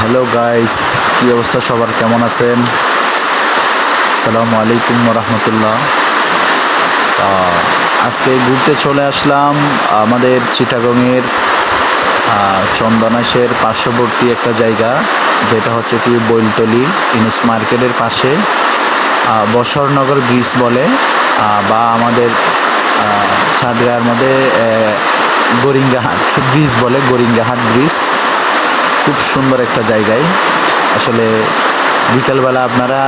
Hello guys কি অবস্থা? সবার কেমন আছেন? আসসালামু আলাইকুম রহমতুল্লাহ। আজকে ঘুরতে চলে আসলাম আমাদের চিটাগংয়ের চন্দনাশের পার্শ্ববর্তী একটা জায়গা, যেটা হচ্ছে কি বৈলতলি ইনিস মার্কেটের পাশে বসরনগর ব্রিজ বলে বা আমাদের ছাড়গাঁয়ের মধ্যে গরিঙ্গাহাট ব্রিজ বলে গরিঙ্গাহাট ব্রিজ খুব সুন্দর একটা জায়গায়। আসলে বিকেলবেলা আপনারা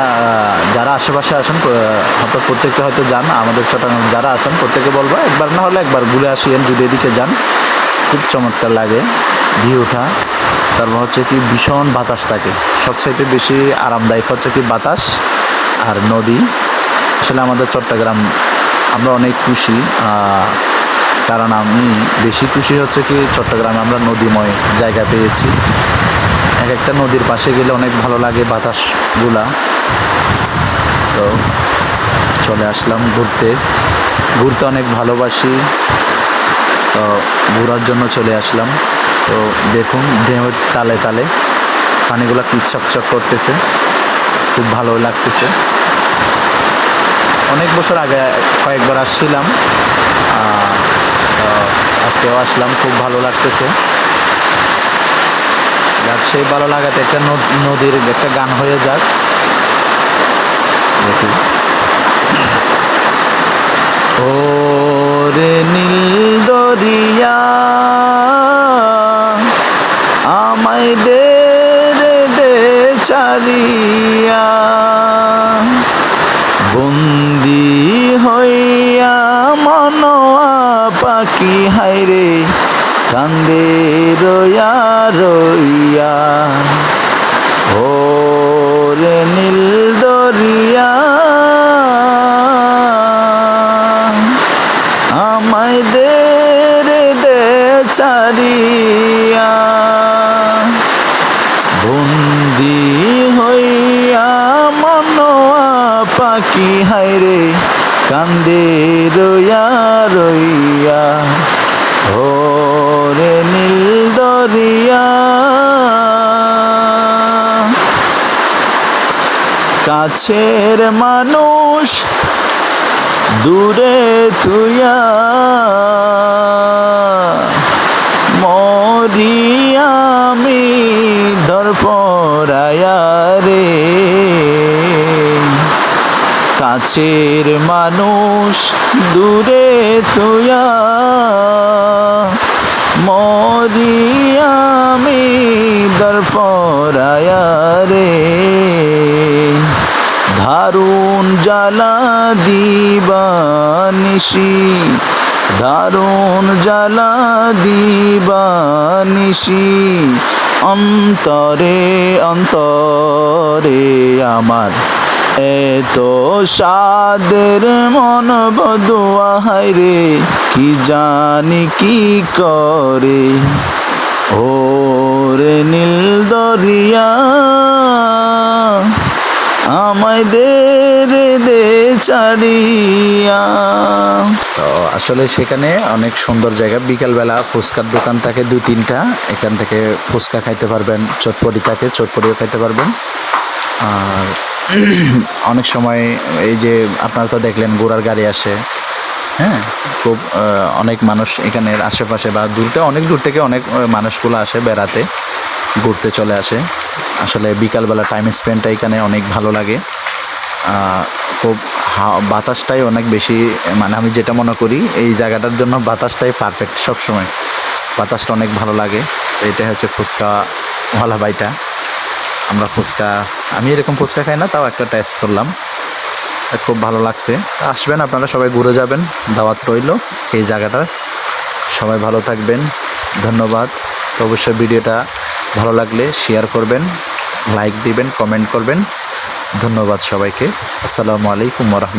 যারা আশেপাশে আসেন হয়তো প্রত্যেকে হয়তো যান, আমাদের চট্টগ্রাম যারা আছেন প্রত্যেকে বলব, একবার না হলে একবার ঘুরে আসিয়েন যদি এদিকে যান। খুব চমৎকার লাগে ভিউটা। তারপর হচ্ছে কি, ভীষণ বাতাস থাকে। সবচাইতে বেশি আরামদায়ক হচ্ছে কি বাতাস আর নদী। আসলে আমাদের চট্টগ্রাম, আমরা অনেক খুশি কারণ আমি বেশি খুশি হচ্ছে কি চট্টগ্রামে আমরা নদীময় জায়গা পেয়েছি। এক একটা নদীর পাশে গেলে অনেক ভালো লাগে বাতাসগুলা। তো চলে আসলাম ঘুরতে। ঘুরতে অনেক ভালোবাসি। তো ঘোরার জন্য চলে আসলাম। তো দেখুন ঢেউয়ের তালে তালে পানিগুলো কি চকচক করতেছে। খুব ভালো লাগতেছে। অনেক বছর আগে কয়েকবার আসছিলাম। আজকেও আসলাম, খুব ভালো লাগতেছে। সেই ভালো লাগাতে একটা নদীর একটা গান হয়ে যাক। দেখি। ও রে নীল দরিয়া দে দে চারিয়া। বন্দি মনোয়া পাখি হাইরে কান্দে রইয়া রইয়া। ও রে নীল দরিয়া, আমায় দে রে, দে চারিয়া। বন্দি হইয়া মনোয়া পাখি হাইরে কান্দে রইয়া রইয়া ও রে নীল দরিয়া। কাছের মানুষ দূরে তুইয়া মরি আমি কাছের মানুষ দূরে তুইয়া মরি আমি দর্পরায়া রে। দারুণ জ্বালা দিবানিসি দারুণ জ্বালা দিবানিসি অন্তরে অন্তরে আমার এত সাদের মন বদুয়া রে, কি জানি কি করে? ও রে নীল দরিয়া, আমায় দে রে, দে চারিয়া। তো আসলে সেখানে অনেক সুন্দর জায়গা। বিকালবেলা ফুচকার দোকান থাকে দুই, তিনটা। এখান থেকে ফুচকা খাইতে পারবেন, চটপটি থাকে, চটপটিও খাইতে পারবেন। আর অনেক সময় এই যে আপনারা তো দেখলেন ঘোড়ার গাড়ি আসে হ্যাঁ? খুব অনেক মানুষ এখানের আশেপাশে বা দূরতে অনেক দূর থেকে অনেক মানুষগুলো আসে বেড়াতে, ঘুরতে চলে আসে। আসলে বিকালবেলা টাইম স্পেন্ডটা এখানে অনেক ভালো লাগে। খুব বাতাসটাই অনেক বেশি মানে আমি যেটা মনে করি, এই জায়গাটার জন্য বাতাসটাই পারফেক্ট সবসময়। বাতাসটা অনেক ভালো লাগে। এটা হচ্ছে ফুচকাওয়ালা বাইটা আমরা ফুচকা, আমি এরকম ফুচকা খাই না, তাও একটা টেস্ট করলাম। খুব ভালো লাগছে। আসবেন, আপনারা সবাই ঘুরে যাবেন, দাওয়াত রইল এই জায়গাটা সবাই ভালো থাকবেন, ধন্যবাদ। তো অবশ্যই ভিডিওটা ভালো লাগলে শেয়ার করবেন লাইক দিবেন কমেন্ট করবেন। ধন্যবাদ সবাইকে। আসসালামু আলাইকুম রহমত